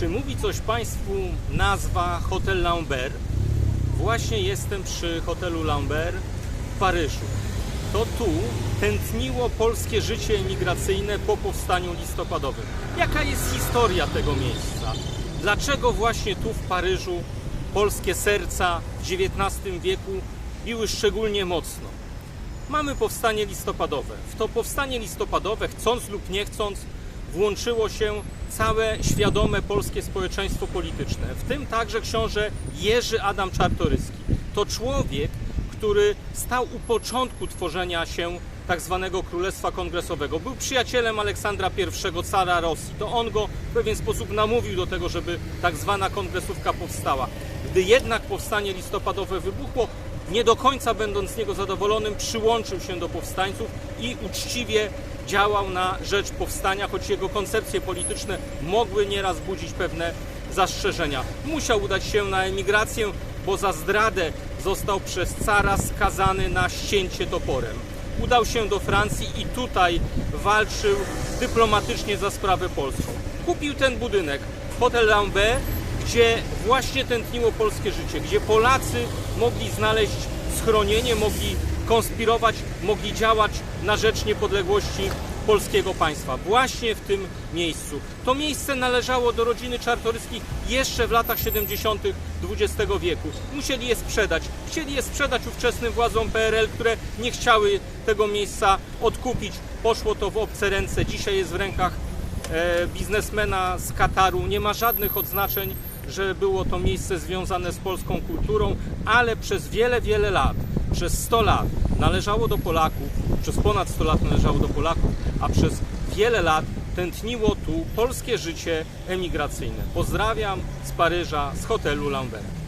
Czy mówi coś Państwu nazwa Hotel Lambert? Właśnie jestem przy hotelu Lambert w Paryżu. To tu tętniło polskie życie emigracyjne po powstaniu listopadowym. Jaka jest historia tego miejsca? Dlaczego właśnie tu w Paryżu polskie serca w XIX wieku biły szczególnie mocno? Mamy powstanie listopadowe. W to powstanie listopadowe, chcąc lub nie chcąc, włączyło się całe świadome polskie społeczeństwo polityczne, w tym także książę Jerzy Adam Czartoryski. To człowiek, który stał u początku tworzenia się tak zwanego Królestwa Kongresowego. Był przyjacielem Aleksandra I, cara Rosji. To on go w pewien sposób namówił do tego, żeby tak zwana kongresówka powstała. Gdy jednak powstanie listopadowe wybuchło, nie do końca będąc z niego zadowolonym, przyłączył się do powstańców i uczciwie działał na rzecz powstania, choć jego koncepcje polityczne mogły nieraz budzić pewne zastrzeżenia. Musiał udać się na emigrację, bo za zdradę został przez cara skazany na ścięcie toporem. Udał się do Francji i tutaj walczył dyplomatycznie za sprawę polską. Kupił ten budynek, Hotel Lambert, gdzie właśnie tętniło polskie życie, gdzie Polacy mogli znaleźć schronienie, mogli konspirować, mogli działać na rzecz niepodległości polskiego państwa. Właśnie w tym miejscu. To miejsce należało do rodziny Czartoryskich jeszcze w latach 70. XX wieku. Musieli je sprzedać. Chcieli je sprzedać ówczesnym władzom PRL, które nie chciały tego miejsca odkupić. Poszło to w obce ręce. Dzisiaj jest w rękach e, biznesmena z Kataru. Nie ma żadnych odznaczeń, że było to miejsce związane z polską kulturą, ale przez wiele, wiele lat, przez 100 lat należało do Polaków, przez ponad 100 lat należało do Polaków, a przez wiele lat tętniło tu polskie życie emigracyjne. Pozdrawiam z Paryża, z hotelu Lambert.